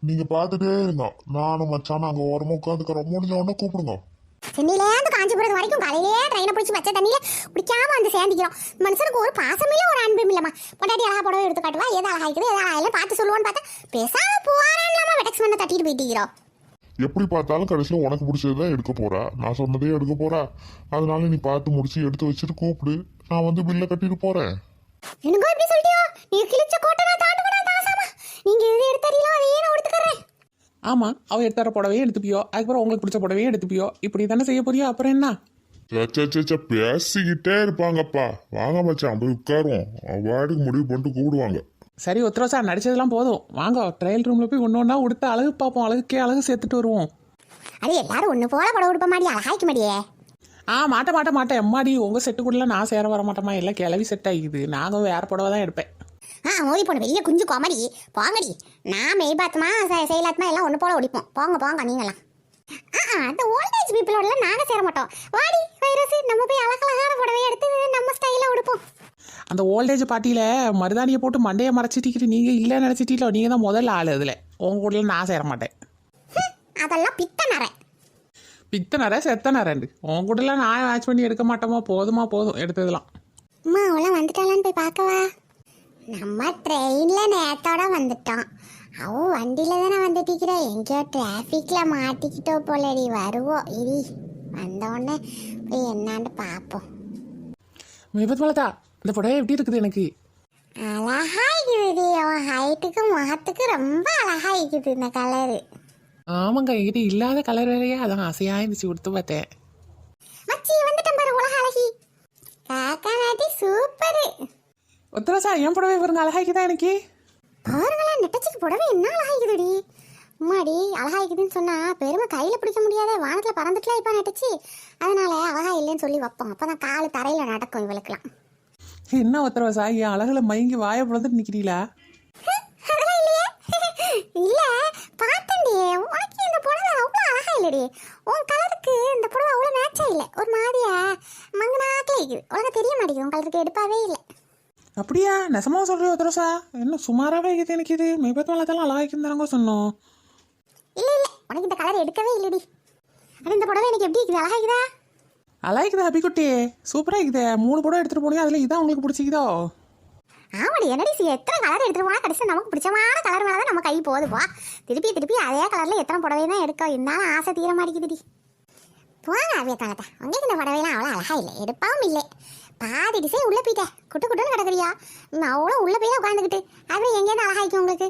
நீங்க பார்த்துட்டே இருங்க. நானும் மச்சானும் அங்க ஓரமா உட்காந்துக்கிறோம். முடிஞ்ச உடனே கூப்பிடுங்க. சென்னையிலேருந்து காஞ்சிபுரம் வரைக்கும் காலையிலேயே ட்ரெயினை பிடிச்சி பச்சை தண்ணியில பிடிக்காம வந்து சேர்ந்துக்கிறோம். மனுஷனுக்கு ஒரு பாசமில்ல ஒரு அன்பும் இல்லம்மா. பொண்டாட்டி அழகா புடவை எடுத்து காட்டுவா? எது அழகா இருக்குது? எது அழகா இல்லை பார்த்து சொல்லுவோன்னு பார்த்தா பேசாம போறான்னு இல்லாம வெட்டக்ஸ் பண்ண தட்டிட்டு எப்படி பார்த்தாலும் கடைசியில் உனக்கு பிடிச்சது தான் எடுக்க போறா. நான் சொன்னதே எடுக்க போறா. அதனால நீ பார்த்து முடிச்சு எடுத்து வச்சுட்டு கூப்பிடு. நான் வந்து பில்லை கட்டிட்டு போறேன். என்னங்கோ இப்படி சொல்லிட்டியோ? நீங்க கிழிச்ச கோட்டை நான் தாண்டுவனா தாசாமா நீங்க எது எடுத்தறீங்களோ அதையே நான் எடுத்துக்கறேன் ஆமாம் அவள் எடுத்தார புடவையே எடுத்துப்பியோ அதுக்கப்புறம் உங்களுக்கு பிடிச்ச புடவையே எடுத்துப்பியோ இப்படி தானே செய்ய போறியோ அப்புறம் என்ன? சே, சே, சே, சே, பேசிக்கிட்டே இருப்பாங்கப்பா. வாங்க மச்சான் போய் உட்காருவோம். அவார்டுக்கு முடிவு பண்ணிட்டு கூப்பிடுவாங்க. சரி ஒத்துரோசா நடிச்சதெல்லாம் போதும். வாங்க ட்ரையல் ரூமில் போய் ஒன்று ஒன்றா உடுத்த அழகு பார்ப்போம். அழகுக்கே அழகு சேர்த்துட்டு வருவோம். அது எல்லாரும் ஒண்ணு போல புடவை உடுப்ப மாடி அழகாய்க்க மாடியே ஆ மாட்ட மாட்ட மாட்டேன். எம்மாடி உங்கள் செட்டு கூட நான் சேர வர மாட்டோமா எல்லாம் கிளவி செட் ஆகிக்குது. நாங்கள் வேற புடவை தான் எடுப்பேன். ஆ மோதி போன பெரிய குஞ்சு கோமடி போங்கடி. நான் மெய்பாத்மா செயலாத்மா எல்லாம் ஒன்று போல ஒடிப்போம். போங்க போங்க நீங்களாம் ஆ அந்த ஓல்டேஜ் பீப்புளோட நாங்கள் சேர மாட்டோம். வாடி வைரஸ் நம்ம போய் அழகழகான புடவை எடுத்து நம்ம ஸ்டைலில் உடுப்போம். அந்த ஓல்டேஜ் பார்ட்டியில் மருதாணியை போட்டு மண்டையை மறைச்சிட்டிக்கிட்டு நீங்கள் இல்லை நினச்சிட்டீங்களோ? நீங்கள் தான் முதல்ல ஆள் அதில் உங்க கூட நான் சேர மாட்டேன். அதெல்லாம் பித்த நரை. பித்தனரை செத்தனரண்டு உன் கூடலாம் நான் மேட்ச் பண்ணி எடுக்க மாட்டோமா? போதுமா போதும் எடுத்ததெல்லாம் அம்மா அவளாம் வந்துட்டாளான்னு போய் பார்க்கவா? நம்ம ட்ரெயினில் நேரத்தோட வந்துட்டோம். அவ வண்டியில தானே வந்துட்டிக்கிற எங்கேயோ டிராஃபிக்ல மாட்டிக்கிட்டோ போலடி. வருவோம் இடி வந்தோடனே போய் என்னான்னு பார்ப்போம் விபத்து மலதா இந்த புடவை எப்படி இருக்குது எனக்கு? அழகா இருக்குது அவன் ஹைட்டுக்கு முகத்துக்கு ரொம்ப அழகா இருக்குது இந்த கலரு ஆமாங்க என்கிட்ட இல்லாத கலர் வேறையா? அதான் ஆசையாக இருந்துச்சு கொடுத்து பார்த்தேன் மச்சி வந்துட்டேன் பாரு உலக அழகி காக்கா நாட்டி சூப்பரு ஒத்தரசா என் புடவை பாருங்க அழகாக்கிதான் எனக்கு? பாருங்களேன் நெட்டச்சிக்கு புடவை என்ன அழகாய்க்குதுடி? அம்மாடி அழகாய்க்குதுன்னு சொன்னா பெருமை கையில பிடிக்க முடியாத வானத்துல பறந்துட்டுலாம் இப்ப நெட்டச்சி அதனால அழகா இல்லைன்னு சொல்லி வைப்போம். அப்பதான் காலு தரையில நடக்கும் இவளுக்குலாம் என்ன ஒத்தரவசா என் அழகுல மயங்கி வாயை பிளந்துட்டு நிக்கிறீங்களா இல்ல பார்த்தேன்டி உனக்கு இந்த புடவை அவ்வளோ அழகா இல்லடி. உன் கலருக்கு இந்த புடவை அவ்வளோ மேட்சா இல்லை. ஒரு மாதிரியா மங்கனாக்கே இருக்குது. உனக்கு தெரிய மாட்டேங்குது உன் கலருக்கு எடுப்பாவே இல்லை. அப்படியா? நெசமா சொல்றியா ஒத்தரசா என்ன சுமாராவே இருக்குது எனக்கு இது. மெய்பத்து மலத்தெல்லாம் அழகாக்கின்னு தானங்க சொன்னோம். இல்ல இல்ல. உனக்கு இந்த கலர் எடுக்கவே இல்லடி. அது இந்த புடவை எனக்கு எப்படி இருக்குது? அழகாக்குதா அழகாக்குதா அபிக்குட்டி? சூப்பரா இருக்குது. மூணு புடவை எடுத்துட்டு போனீங்க அதுல இதான் உங்களுக்கு பிடிச்சிக்குதோ? ஆமாடி என்னடி எத்தனை கலர் எடுத்துட்டு போனா கடைசி நமக்கு பிடிச்சமான கலர் மேலே தான் நம்ம கை போகுதுப்பா திருப்பி திருப்பி அதே கலர்ல எத்தனை புடவை தான் எடுக்க? இருந்தாலும் ஆசை தீர மாட்டேங்குதுடி. போங்க அவிய உங்களுக்கு இந்த புடவைலாம் அவ்வளோ அழகா இல்லை. எடுப்பாவும் இல்லை. பாதி டிசைன் உள்ள போயிட்டேன். குட்டு குட்டுன்னு கிடக்குறியா? அவ்வளோ உள்ள போய் உட்காந்துக்கிட்டு அப்படி எங்கேருந்து அழகாய்க்கும் உங்களுக்கு.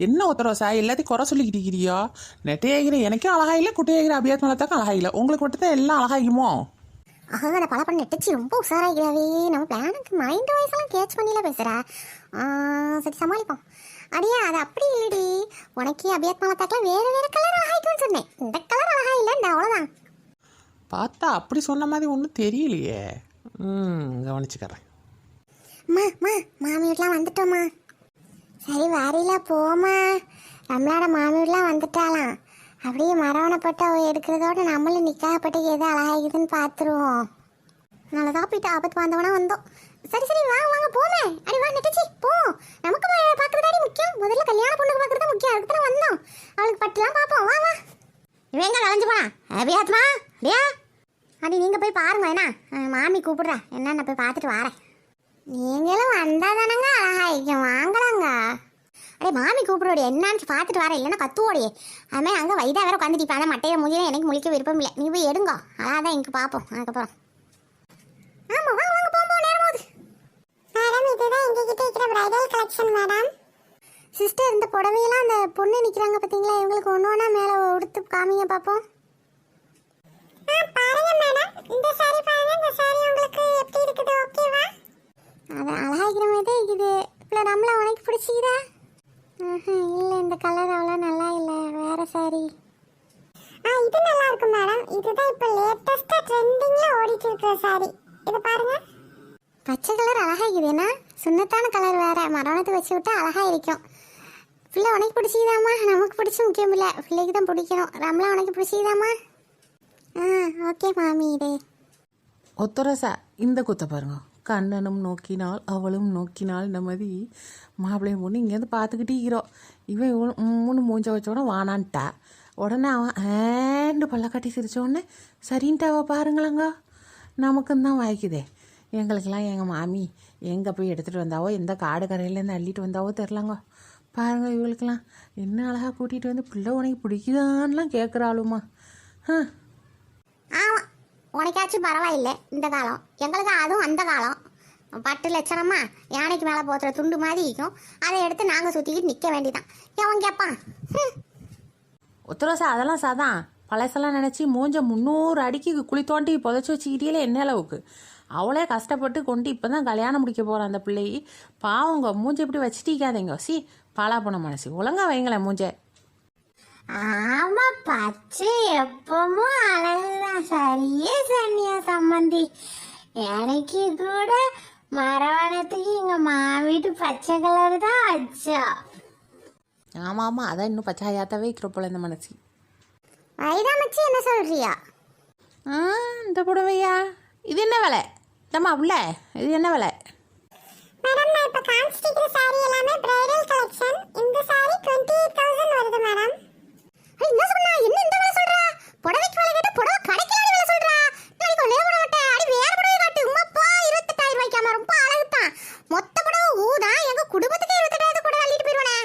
என்ன ஒத்தரவசா எல்லாத்தையும் குறை சொல்லிக்கிட்டு இருக்கிறியோ? நெட்டையாகிற எனக்கும் அழகா இல்லை குட்டையாகிற அபியாத் மலத்தாக்கும் அழகா இல்லை உங்களுக்கு மட்டும் தான் எல்லாம் அழகாகுமோ ஆஹா நான் பல பண்ண நெட்டச்சி ரொம்ப உஷாராகிறாவே நம்ம பிளானுக்கு மைண்ட் வாய்ஸ்லாம் கேட்ச் பண்ணில பேசுகிறா சரி சமாளிப்போம். அடியா அது அப்படி இல்லடி. உனக்கு அபியத் மலத்தாக்கெல்லாம் வேறு வேறு கலர் அழகாய்க்கும்னு சொன்னேன். இந்த கலர் அழகா இல்லைன்னு அவ்வளோதான் பார்த்தா அப்படி சொன்ன மாதிரி ஒன்றும் தெரியலையே. ம் கவனிச்சுக்கிறேன். அம்மா அம்மா மாமி வீட்லாம் வந்துட்டோம்மா. சரி வாரில போமா நம்மளோட மாமி வீட்லாம் வந்துட்டாலாம் அப்படியே மரவணைப்பட்டு அவ எடுக்கிறதோட நம்மளும் நிக்காகப்பட்டு எது அழகாகுதுன்னு பார்த்துருவோம் நல்லதா போயிட்டு ஆபத்து வந்தவனா வந்தோம். சரி சரி வாங்க வாங்க போமே. அடி வா நெட்டச்சி போ. நமக்கு பார்க்குறதாடி முக்கியம். முதல்ல கல்யாண பொண்ணுக்கு பார்க்குறது முக்கியம். அதுக்கு தானே வந்தோம். அவளுக்கு பட்டுலாம் பார்ப்போம். வா வா. இவங்க கலைஞ்சு போனா? அபியாத்மா? அடியா? அடி நீங்கள் போய் பாருங்க என்ன? மாமி கூப்பிடுறா. என்னன்னு போய் பார்த்துட்டு வரேன். நீங்களும் வந்தா தானங்க அழகா இருக்கும் வாங்கலாங்க. அடே மாமி கூப்பிடுவோடி என்னன்னு பார்த்துட்டு வர இல்லைன்னா கத்துவோடி. அதுமாதிரி அங்கே வைதா வேற உட்காந்துட்டு அதான் மட்டையை முடியல எனக்கு முழிக்க விருப்பம் இல்லை. நீ போய் எடுங்கோ. அதான் இங்கே பார்ப்போம். அதுக்கப்புறம். ஆமாம் வாங்க வாங்க போகும் போகும் நேரம் போகுது மேடம் இதுதான் எங்ககிட்ட இருக்கிற பிரைடல் கலெக்ஷன் மேடம். சிஸ்டர் இந்த புடவையெல்லாம் அந்த பொண்ணு நிற்கிறாங்க பார்த்தீங்களா இவங்களுக்கு ஒன்று ஒன்றா மேலே உடுத்து காமிங்க பார்ப்போம். பாருங்க மேடம். இந்த சாரி பாருங்க. இந்த சாரி உங்களுக்கு எப்படி இருக்குது ஓகேவா அது அழகாகிற மாதிரி இருக்குது இப்போ நம்மள உனக்கு பிடிச்சிக்குதா இல்லை இந்த கலர் அவ்வளோ நல்லா இல்லை. வேற சாரி ஆ இது நல்லா மேடம். இதுதான் இப்போ லேட்டஸ்ட்டாக ட்ரெண்டிங்கில் ஓடிட்டு இருக்கிற சாரி இது பாருங்க. பச்சை கலர் அழகா இருக்குது என்ன சுண்ணத்தான கலர் வேற. மரணத்தை வச்சு விட்டா அழகா இருக்கும் பிள்ளை உனக்கு பிடிச்சிதாம்மா? நமக்கு பிடிச்சி முக்கியம் இல்லை. பிள்ளைக்கு தான் பிடிக்கணும். ரம்லா உனக்கு பிடிச்சிதாம்மா? ஓகே மாமி இது ஒத்தரசா இந்த குத்த பாருங்க. கண்ணனும் நோக்கினால் அவளும் நோக்கினாள் இந்த மாதிரி மாப்பிள்ளையும் பொண்ணு இங்கேருந்து பார்த்துக்கிட்டே இருக்கிறோம் இவன் இவ்வளோ மூணு மூஞ்ச வச்சோட வானான்ட்டா. உடனே அவன் ஏண்டு பள்ளக்காட்டி சிரிச்ச உடனே சரின்ட்டு அவ பாருங்களேங்க. நமக்கும் தான் வாய்க்குதே. எங்களுக்கெல்லாம் எங்கள் மாமி எங்கே போய் எடுத்துகிட்டு வந்தாவோ எந்த காடு கரையிலேருந்து அள்ளிட்டு வந்தாவோ தெரிலங்க பாருங்க இவளுக்கெல்லாம் என்ன அழகாக கூட்டிகிட்டு வந்து பிள்ளை உனக்கு பிடிக்குதான்லாம் கேட்குறாளுமா ஆ ஆமாம் உனக்காச்சும் பரவாயில்லை இந்த காலம். எங்களுக்கு அதுவும் அந்த காலம். பட்டு லட்சணமா? யானைக்கு மேலே போத்துற துண்டு மாதிரி இருக்கும். அதை எடுத்து நாங்கள் சுற்றிக்கிட்டு நிற்க வேண்டிதான். எவன் கேட்பான் ஹம். அதெல்லாம் சாதான் பழசெல்லாம் நினச்சி மூஞ்ச முந்நூறு அடிக்கு குழி தோண்டி புதைச்சி வச்சுக்கிட்டே என்ன அளவுக்கு? அவளே கஷ்டப்பட்டு கொண்டு இப்போ தான் கல்யாணம் முடிக்க போகிற அந்த பிள்ளை பாவங்க மூஞ்ச இப்படி வச்சுட்டிக்காதீங்க சி பாலா போன மனசு. ஒழுங்கா வைங்களேன் மூஞ்ச. ஆமா பச்சை எப்பவும் அழகுதான். சரியே சன்னியா சம்மந்தி எனக்கு கூட மரவணத்துக்கு எங்க மாவீட்டு பச்சை கலர் தான் வச்சா ஆமாம் ஆமாம் அதான் இன்னும் பச்சாயாத்தாவே இருக்கிற போல இந்த மனசு. வைதா மச்சி என்ன சொல்றியா? ஆ இந்த புடவையா? இது என்ன விலை? தம்மா உள்ள. இது என்ன விலை? மேடம் நான் இப்ப காமிச்சிருக்கிற சாரி எல்லாமே பிரைடல் கலெக்ஷன் இந்த சாரி டுவெண்ட்டி எயிட் தௌசண்ட் வருது மேடம். என்ன சொன்னா? என்ன இந்த விலை சொல்றா? புடவைக்கு விலை கேட்டு புடவை கடைக்கு விலை சொல்றா? நாளைக்கு ஒன்னே போட மாட்டேன். அடி வேற புடவை காட்டு. உமாப்பா இருபத்தெட்டாயிரம் ரூபாய்க்காம ரொம்ப அழகுதான். மொத்த புடவை ஊதா. எங்க குடும்பத்துக்கு இருபத்தெட்டாயிரத்து கூட அள்ளிட்டு போயிருவானே.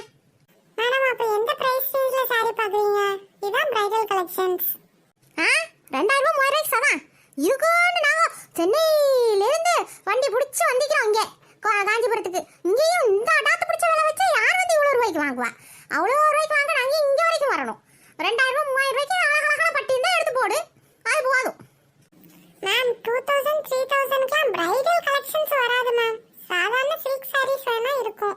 மேடம் அப்ப எந்த பிரைஸ் ரேஞ்ச்ல சாரி பாக்குறீங்க இதான் பிரைடல் கலெக்ஷன்ஸ் ஆ? ரெண்டாயிரம் ரூபாய் மூவாயிரம் ரூபாய்க்கு சதான் இருக்குன்னு நாங்க சென்னையில இருந்து வண்டி பிடிச்சி வந்திக்கிறோம் இங்கே கா- காஞ்சிபுரத்துக்கு இங்கேயும் இந்த அடாத்து பிடிச்ச விலை வச்சா யார் வந்து இவ்வளோ ரூபாய்க்கு வாங்குவா அவ்வளோ ரூபாய்க்கு வாங்க நாங்கள் இங்கே வரைக்கும் வரணும் ரெண்டாயிரம் ரூபாய் மூவாயிரம் ரூபாய்க்கு அழகழகான பட்டி இருந்தால் எடுத்து போடு அது போதும் மேம் டூ தௌசண்ட் த்ரீ தௌசண்ட்க்குலாம் பிரைடல் கலெக்ஷன்ஸ் வராது மேம் சாதாரண சில்க் சாரீஸ் வேணா இருக்கும்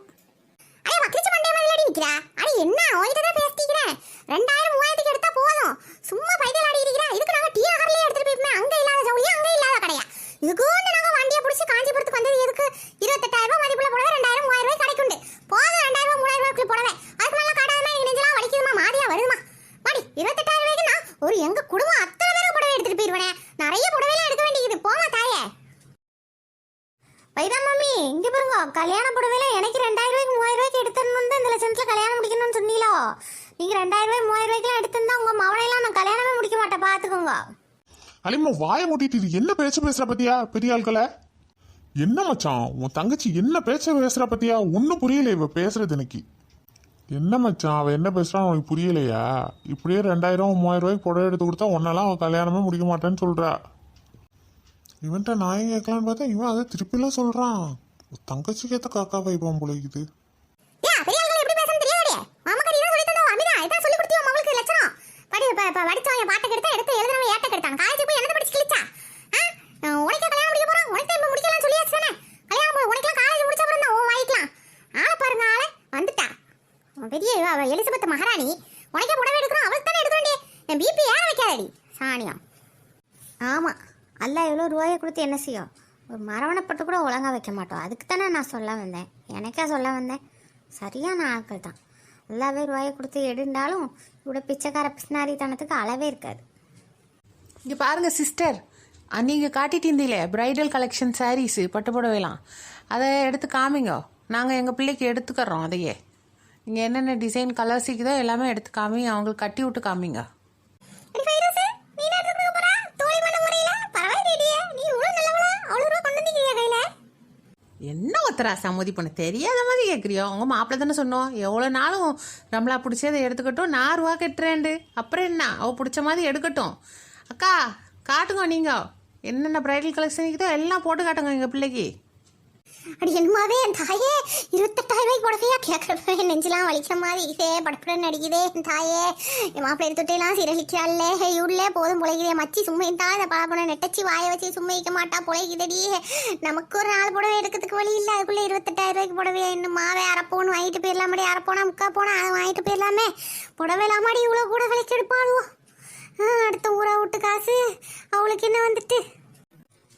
அடே வக்கிச்சு மண்டே மாதிரி அடி நிக்கிறா அடி என்ன ஓயிட்ட தான் பேசிக்கிறேன் ரெண்டாயிரம் மூவாயிரத்துக்கு எடுத்தா போதும் சும்மா பைதல் ஆடி இருக்கிறா இதுக்கு நாங்க டீ நகர்லயே எடுத்துட்டு போயிருப்போம் அங்க இல்லாத ஜவுளி அங்க இல்லாத கடையா இதுக்கு நாங்க வண்டியை பிடிச்சி காஞ்சிபுரத்துக்கு வந்தது எதுக்கு இருபத்தெட்டாயிரம் ரூபாய் மதிப்புள்ள புடவை ரெண்டாயிரம் மூவாயிரம் ரூபாய் கிடைக்குண்டு. போதும் ரெண்டாயிரம் ரூபாய் மூவாயிரம் ரூபாய்க்கு புடவை. அதுக்கு மேலே காட்டாதமா எனக்கு நெஞ்சலாம் வலிக்குதுமா மாதிரியா வருதுமா? மாடி இருபத்தெட்டாயிரம் ரூபாய்க்கு நான் ஒரு எங்க குடும்பம் அத்தனை பேரும் புடவை எடுத்துட்டு போயிருவேனே. நிறைய புடவைலாம் எடுக்க வேண்டியது. போமா தாயே. வைதா மம்மி இங்க பாருங்க கல்யாண புடவையில எனக்கு ரெண்டாயிரம் ரூபாய்க்கு மூவாயிரம் ரூபாய்க்கு எடுத்துடணும் தான் இந்த லட்சத்துல கல்யாணம் முடிக்கணும்னு சொன்னீங்களோ? நீங்க ரெண்டாயிரம் ரூபாய் மூவாயிரம் ரூபாய்க்கு எடுத்துருந்தா உங்க மவனையெல்லாம் நான் கல்யாணமே முடிக்க மாட்டேன். பாத்துக்கோங்க. அலிமா வாயை மூட்டிட்டு இது என்ன பேச்சு பேசுற பத்தியா பெரிய ஆட்களை என்ன மச்சான் உன் தங்கச்சி என்ன பேச்ச பேசுற பத்தியா? ஒன்னும் புரியல இவ பேசுறது எனக்கு. என்ன மச்சான் அவ என்ன பேசுறான் உனக்கு புரியலையா? இப்படியே ரெண்டாயிரம் மூவாயிரம் ரூபாய்க்கு புடவை எடுத்து கொடுத்தா உன்னெல்லாம் அவன் கல்யாணமே முடிக்க மாட்டேன்னு சொல்றா. இவன்ட்ட நான் கேட்கலான்னு பார்த்தா இவன் அதை திருப்பிலாம் சொல்றான். உன் தங்கச்சிக்கு ஏத்த காக்கா வைப்பான் போல இது ஏன் பெரிய எடுத்து எப்படி பேசணும் தெரியாதே மாமக்காரி தான் சொல்லி தந்தா அமிதா இதான் சொல்லி கொடுத்தியோ மகளுக்கு லட்சணம் படி ப- ப- படிச்சவன் பாட்டை கெடுத்தா எடுத்து எழுதுறவன் ஏட்ட கெடுத்தான் காலேஜ் போய் என்ன படிச்சு கிழிச்சா ஆ உனக்கு கல்யாணம் முடிக்க போறோம் உனக்கு இப்ப முடிக்கலாம் சொல்லியாச்சு தானே கல்யாணம் போ- உனக்கெல்லாம் காலேஜ் முடிச்ச அப்புறம் தான் உன் வாங்கிக்கலாம் ஆளை பாருங்க ஆளை வந்துட்டா அவன் பெரிய இவ, அவ எலிசபெத் மகாராணி உனக்கே புடவை எடுக்கிறோம் அவளுக்கு தானே எடுக்க வேண்டிய என் பிபி ஏற வைக்காதடி சாணியம் ஆமா அல்ல இவ்வளோ செய்யும் ஒரு மரவணைப்பட்டு கூட ஒழுங்கா வைக்க மாட்டோம் அதுக்கு தானே நான் சொல்ல வந்தேன். எனக்கே சொல்ல வந்தேன். சரியான ஆட்கள் தான். எல்லாவே ரூபாயை கொடுத்து எடுண்டாலும் இவ்வளோ பிச்சைக்கார பிஸ்னாரித்தனத்துக்கு அளவே இருக்காது. இங்கே பாருங்க சிஸ்டர் நீங்கள் காட்டிட்டு இருந்தீங்களே பிரைடல் கலெக்ஷன் சாரீஸு பட்டு புடவைலாம். அதை எடுத்து காமிங்க. நாங்கள் எங்கள் பிள்ளைக்கு எடுத்துக்கிறோம் அதையே. நீங்கள் என்னென்ன டிசைன் கலர்ஸ் இருக்குதோ எல்லாமே எடுத்து காமி அவங்களுக்கு கட்டி விட்டு காமிங்க. என்ன ஒருத்தரா சம்மதி பண்ண? தெரியாத மாதிரி கேட்குறியோ உங்கள் மாப்பிள்ளை தானே சொன்னோம். எவ்வளோ நாளும் நம்மளா பிடிச்சதை எடுத்துக்கட்டும். நான் ரூபா கட்டுறேன்டு. அப்புறம் என்ன? அவள் பிடிச்ச மாதிரி எடுக்கட்டும். அக்கா காட்டுங்க நீங்கள் என்னென்ன ப்ரைடல் கலெக்ஷன் இருக்குதோ எல்லாம் போட்டு காட்டுங்க எங்கள் பிள்ளைக்கு. அப்படி என்னமாவே என் தாயே இருபத்தெட்டாயிரம் ரூபாய்க்கு புடவையா கேட்கறப்ப என் நெஞ்செல்லாம் வலிக்கிற மாதிரி இதே படப்படன்னு அடிக்குதே என் தாயே. என் மாப்பிள்ளை எடுத்துட்டேலாம் சீரழிக்கிறாள்லே. இவ்வளே போதும் புழைக்குதே மச்சி சும்மா தான் அந்த பழப்பட நெட்டச்சி வாயை வச்சு சும்மா வைக்க மாட்டா புழைக்குதடி நமக்கு ஒரு நாலு புடவை எடுக்கிறதுக்கு வழி இல்லை. அதுக்குள்ளே இருபத்தெட்டாயிரம் ரூபாய்க்கு புடவையா இன்னும் மாவே அரைப்போன்னு வாங்கிட்டு போயிடலாமடி? அரைப்போனா முக்கா போனா? அதை வாங்கிட்டு போயிடலாமே. புடவை இல்லாமடி இவ்வளோ கூட விலைக்கு எடுப்பாளுவோ? அடுத்த ஊரா விட்டு காசு. அவளுக்கு என்ன வந்துட்டு?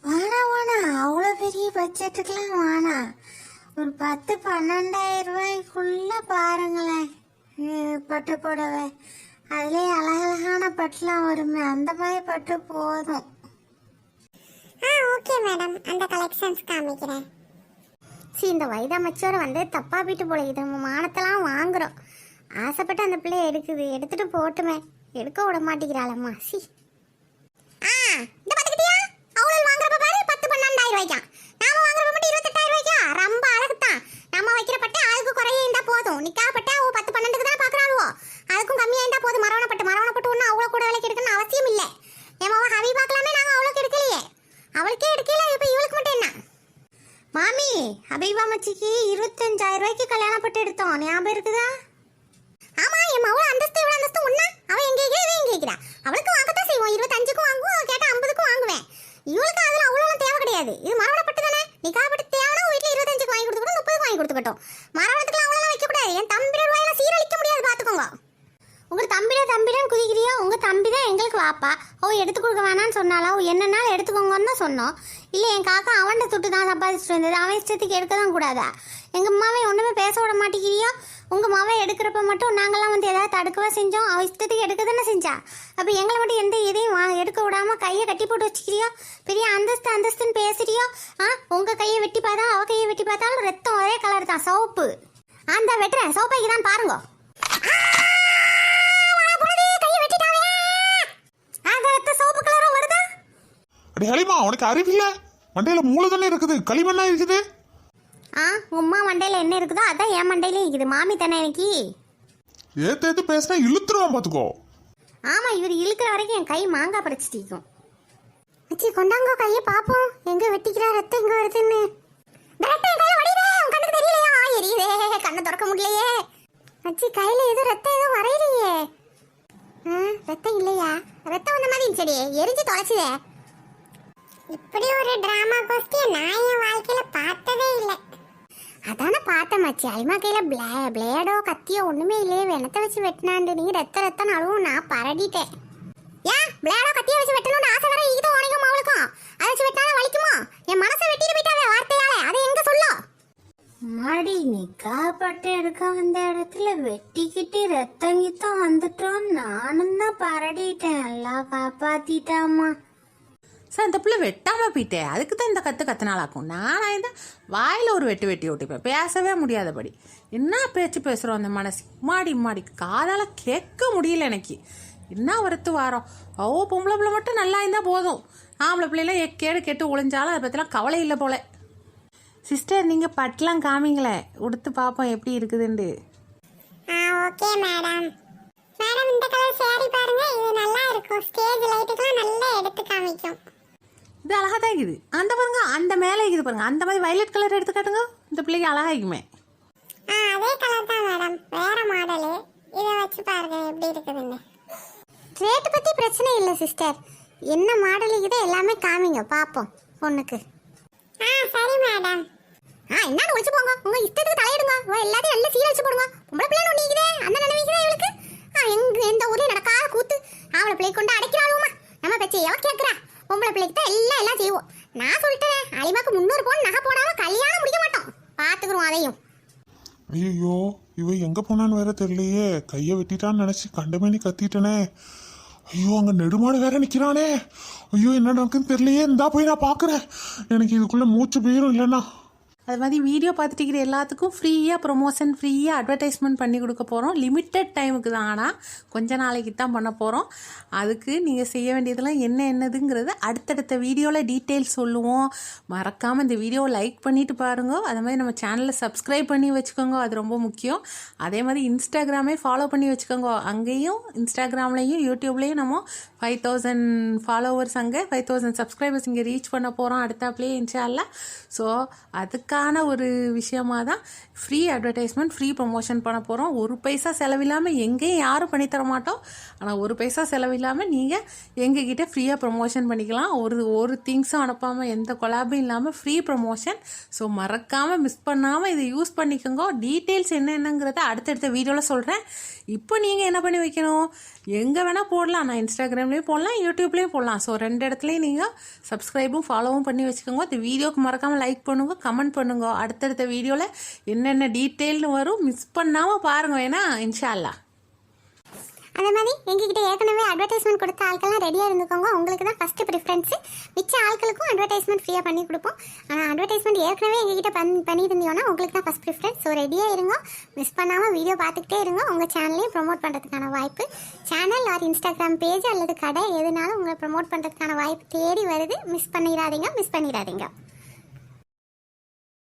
வேணா வேணா அவ்வளோ பெரிய பட்ஜெட்டுக்கெல்லாம் வேணாம் ஒரு பத்து பன்னெண்டாயிரம் ரூபாய்க்குள்ள பாருங்களேன். பட்டு புடவை. அதுலேயே அழகழகான பட்டுலாம் வருமே. அந்த மாதிரி பட்டு போதும். ஆ ஓகே மேடம். அந்த கலெக்ஷன்ஸ் காமிக்கிறேன். சி இந்த வைதாமச்சோட வந்து தப்பா போயிட்டு போல. இது நம்ம மானத்தெல்லாம் வாங்குறோம். ஆசைப்பட்டு அந்த பிள்ளை எடுக்குது. எடுத்துட்டு போட்டுமே. எடுக்க விட மாட்டேங்கிறாளம்மா. சி. ஆ இந்த பாத்துக்கிட்டியா அவளல் வாங்குறப்ப பாரு பத்து பன்னெண்டாயிரம் ரூபாய்க்கா நாம வாங்குறப்ப மட்டும் இருபத்தெட்டாயிரம் ரூபாய்க்கா ரொம்ப அழகுதான் நம்ம வைக்கிற பட்டு அதுக்கு குறைய இருந்தா போதும் நிக்கா பட்டு அவ பத்து பன்னெண்டுக்கு தான் பாக்குறாளுவோ? அதுக்கும் கம்மியா இருந்தா போதும் மரவண பட்டு மரவண பட்டு அவ்வளோ கூட விலைக்கு எடுக்கணும்னு அவசியம் இல்லை. என் மாவா ஹவி பார்க்கலாமே நாங்கள் அவ்வளோக்கு எடுக்கலையே. அவளுக்கே எடுக்கல இப்போ இவளுக்கு மட்டும் என்ன? மாமி ஹபீபா மச்சிக்கு இருபத்தஞ்சாயிரம் ரூபாய்க்கு கல்யாணம் பட்டு எடுத்தோம். ஞாபகம் இருக்குதா? ஆமா என் மவள அந்தஸ்து இவ்வளவு அந்தஸ்து ஒண்ணா அவ எங்க கேக்குறா இவன் எங்க கேக்குறா அவளுக்கு வாங்கத்தான் செய்வோம். இருபத்தஞ்சுக்கும் வாங்குவோம் அவ கேட்டா ஐம்பதுக்கும் வாங்குவேன். இவளுக்கு அதுல அவ்வளவு தேவை கிடையாது. இது மரவண தானே? நிக்காப்பட்டு தேவைன்னா உங்க வீட்டுல இருபத்தஞ்சுக்கு வாங்கி கொடுத்து கூட முப்பதுக்கு வாங்கி கொடுத்துக்கட்டும். மரவணத்துக்குலாம் கூடாது என் தம்பி ரூபாயில சீரழிக்க முடியாது பாத்துக்கோங்க. உங்க தம்பிட தம்பிடம் குதிக்கிறியோ உங்க தம்பி தான் எங்களுக்கு வாப்பா. ஓ எடுத்து கொடுக்க வேணாம்னு சொன்னாலும் ஓ என்னன்னாலும் எடுத்துக்கோங்கன்னு தான் சொன்னோம். இல்லை என் காக்கா அவன்கிட்ட துட்டு தான் சம்பாதிச்சுட்டு வந்தது. அவன் இஷ்டத்துக்கு எடுக்க தான் கூடாதா? எங்க அம்மாவை ஒண்ணுமே பேச விட மாட்டேங்கிறியோ? உங்க மாவை எடுக்கிறப்ப மட்டும் நாங்களாம் வந்து ஏதாவது தடுக்கவா செஞ்சோம்? அவ இஷ்டத்துக்கு எடுக்க தானே செஞ்சா? அப்போ எங்களை மட்டும் எந்த இதையும் வா- எடுக்க விடாம கையை கட்டி போட்டு வச்சுக்கிறியோ? பெரிய அந்தஸ்து அந்தஸ்துன்னு பேசுறியோ? ஆ உங்க கையை வெட்டி பார்த்தா அவ கையை வெட்டி பார்த்தாலும் ரத்தம் ஒரே கலர் தான் சோப்பு அந்த வெட்டுறேன் சோப்பைக்கு தான் பாருங்க. ஹலிமா உனக்கு அறிவில்ல மண்டையில மூளை தானே இருக்குது. களிமண்ணா இருக்குது. ஆ உம்மா மண்டையில என்ன இருக்குதோ அதான் என் மண்டையில இருக்குது. மாமி தானே எனக்கு ஏத்து ஏத்து பேசினா இழுத்துருவான் பாத்துக்கோ. ஆமா இவர் இழுக்கிற வரைக்கும் என் கை மாங்காய் பறிச்சிட்டிக்கும் அச்சி கொண்டாங்கோ கையை பாப்போம். எங்க வெட்டிக்கிறா ரத்தம் எங்க வருதுன்னு. ரத்தம் கையில எரியுதே கண்ணை திறக்க முடியலையே. அச்சி கையில ஏதோ ரத்தம் ஏதோ வரையலையே. ரத்தம் இல்லையா? ரத்தம் வந்த மாதிரி இருந்துச்சடி எரிஞ்சு தொலைச்சுதே. இப்படி ஒரு டிராமா கோஷ்டியை நான் என் வாழ்க்கையில பார்த்ததே இல்லை. அதானே பார்த்தேன் மச்சி அல்மா கையில பிளே பிளேடோ கத்தியோ ஒண்ணுமே இல்லையே. வெனத்தை வச்சு வெட்டினாண்டு நீ ரத்த ரத்தம் அழுவும் நான் பரடிட்டேன். ஏன் பிளேடோ கத்தியோ வச்சு வெட்டணும்னு ஆசை வர இதுவும் உனக்கும் அவளுக்கும்? அதை வச்சு வெட்டினாலும் வலிக்குமா? என் மனசை வெட்டிட்டு போயிட்டாவே வார்த்தையால அதை எங்க சொல்லும்? மாடி நிக்கா பட்டு எடுக்க வந்த இடத்துல வெட்டிக்கிட்டு ரத்தம் கித்தம் வந்துட்டோம் நானும் தான் பரடிட்டேன். எல்லாம் காப்பாத்திட்டாமா சார் இந்த பிள்ளை வெட்டாமல் போயிட்டே. அதுக்கு தான் இந்த கத்து கத்தினாலாக்கும் நான் இந்த வாயில் ஒரு வெட்டு வெட்டி ஓட்டிப்பேன் பேசவே முடியாதபடி. என்ன பேச்சு பேசுகிறோம் அந்த மனசு? மாடி மாடி காதால் கேட்க முடியல எனக்கு. என்ன வரத்து வாரம்? ஓ பொம்பளை பிள்ளை மட்டும் நல்லா இருந்தால் போதும். ஆம்பளை பிள்ளைலாம் எக்கேடு கெட்டு ஒளிஞ்சாலும் அதை பற்றிலாம் கவலை இல்லை போல. சிஸ்டர் நீங்கள் பட்டெலாம் காமிங்களே. உடுத்து பார்ப்போம் எப்படி இருக்குதுண்டு ஆ ஓகே மேடம். மேடம் இந்த கலர் சேரீ பாருங்க. இது நல்லா இருக்கும். ஸ்டேஜ் லைட்டுக்கெல்லாம் நல்லா எடுத்து காமிக்கும். இது அழகா தான் இருக்குது. அந்த பாருங்க அந்த மேலே இருக்குது பாருங்க. அந்த மாதிரி வயலட் கலர் எடுத்து காட்டுங்க. இந்த பிள்ளைக்கு அழகா இருக்குமே ஆ அதே கலர் தான் மேடம். வேற மாடலு இதை வச்சு பாருங்க எப்படி இருக்குதுன்னு. ரேட்டு பத்தி பிரச்சனை இல்லை சிஸ்டர் என்ன மாடல் இருக்குதோ எல்லாமே காமிங்க. பார்ப்போம் பொண்ணுக்கு ஆ சரி மேடம் ஆ என்னன்னு ஒழிச்சு போங்க. உங்க இஷ்டத்துக்கு தலையிடுங்க. உங்க எல்லாத்தையும் நல்லா சீரழிச்சு போடுங்க. உங்களை பிள்ளைன்னு ஒண்ணு அந்த நினைவுக்குதே இவளுக்கு. ஆ எங்க எந்த ஊர்ல நடக்காத கூத்து. அவளை பிள்ளை கொண்டு அடைக்கிறாளுமா? நம்ம பச்சை எவ கேட்கிறா உங்களை பிள்ளைக்கு தான் எல்லாம் எல்லாம் செய்வோம். நான் சொல்லிட்டேன் அலிமாக்கு முன்னூறு பவுன் நகை போடாம கல்யாணம் முடிக்க மாட்டோம். பாத்துக்கிறோம் அதையும். ஐயோ இவ எங்க போனான்னு வேற தெரியலையே. கையை வெட்டிட்டான்னு நினைச்சு கண்டமேனி கத்திட்டனே. ஐயோ அங்க நெடுமாடு வேற நிக்கிறானே. ஐயோ என்ன நடக்குன்னு தெரியலையே. இந்தா போய் நான் பாக்குறேன் எனக்கு இதுக்குள்ள மூச்சு போயிடும் இல்லைன்னா. அது மாதிரி வீடியோ பார்த்துட்டு இருக்கிற எல்லாத்துக்கும் ஃப்ரீயாக ப்ரொமோஷன் ஃப்ரீயாக அட்வர்டைஸ்மெண்ட் பண்ணி கொடுக்க போகிறோம் லிமிட்டட் டைமுக்கு தான். ஆனால் கொஞ்ச நாளைக்கு தான் பண்ண போகிறோம் அதுக்கு நீங்கள் செய்ய வேண்டியதெல்லாம் என்ன என்னதுங்கிறத அடுத்தடுத்த வீடியோவில் டீட்டெயில்ஸ் சொல்லுவோம். மறக்காமல் இந்த வீடியோவை லைக் பண்ணிவிட்டு பாருங்க. அதே மாதிரி நம்ம சேனலை சப்ஸ்கிரைப் பண்ணி வச்சுக்கோங்க. அது ரொம்ப முக்கியம். அதே மாதிரி இன்ஸ்டாகிராமே ஃபாலோ பண்ணி வச்சுக்கோங்க. அங்கேயும் இன்ஸ்டாகிராம்லேயும் யூடியூப்லேயும் நம்ம ஃபைவ் தௌசண்ட் ஃபாலோவர்ஸ் அங்கே ஃபைவ் தௌசண்ட் சப்ஸ்கிரைபர்ஸ் இங்கே ரீச் பண்ண போகிறோம் அடுத்தாப்லேயே இன்ஷால்லா ஸோ அதுக்கான ஒரு விஷயமாக தான் ஃப்ரீ அட்வர்டைஸ்மெண்ட் ஃப்ரீ ப்ரொமோஷன் பண்ண போகிறோம் ஒரு பைசா செலவில்லாமல் எங்கேயும் யாரும் பண்ணித்தர மாட்டோம். ஆனால் ஒரு பைசா செலவில்லாமல் நீங்கள் எங்ககிட்ட ஃப்ரீயாக ப்ரொமோஷன் பண்ணிக்கலாம். ஒரு ஒரு திங்ஸும் அனுப்பாமல் எந்த கொலாபும் இல்லாமல் ஃப்ரீ ப்ரொமோஷன் ஸோ மறக்காமல் மிஸ் பண்ணாமல் இதை யூஸ் பண்ணிக்கோங்க. டீட்டெயில்ஸ் என்னென்னங்கிறத அடுத்தடுத்த வீடியோவில் சொல்கிறேன் இப்போ நீங்கள் என்ன பண்ணி வைக்கணும்? எங்கே வேணால் போடலாம். நான் இன்ஸ்டாகிராம்லேயும் போடலாம் யூடியூப்லேயும் போடலாம். ஸோ ரெண்டு இடத்துலையும் நீங்கள் சப்ஸ்கிரைபும் ஃபாலோவும் பண்ணி வச்சுக்கோங்க. இந்த வீடியோக்கு மறக்காமல் லைக் பண்ணுங்க கமெண்ட் பண்ணுங்க. அடுத்தடுத்த வீடியோவில் என்னென்ன டீட்டெயில்னு வரும் மிஸ் பண்ணாமல் பாருங்க வேணா இன்ஷால்லா அதே மாதிரி எங்ககிட்ட ஏற்கனவே அட்வர்டைஸ்மெண்ட் கொடுத்த ஆட்கள்லாம் ரெடியாக இருந்துக்கோங்க. உங்களுக்கு தான் ஃபஸ்ட்டு ப்ரிஃபரன்ஸு மிச்ச ஆட்களுக்கும் அட்வர்டைஸ்மெண்ட் ஃப்ரீயாக பண்ணி கொடுப்போம். ஆனால் அட்வர்டைஸ்மெண்ட் ஏற்கனவே எங்ககிட்ட பண் பண்ணியிருந்தீங்கன்னா உங்களுக்கு தான் ஃபஸ்ட் ப்ரிஃபரன்ஸ் ஸோ ரெடியாக இருங்க. மிஸ் பண்ணாமல் வீடியோ பார்த்துக்கிட்டே இருங்க. உங்கள் சேனலையும் ப்ரொமோட் பண்ணுறதுக்கான வாய்ப்பு. சேனல் ஆர் இன்ஸ்டாகிராம் பேஜ் அல்லது கடை எதுனாலும் உங்களை ப்ரோமோட் பண்ணுறதுக்கான வாய்ப்பு தேடி வருது. மிஸ் பண்ணிடாதீங்க மிஸ் பண்ணிடாதீங்க.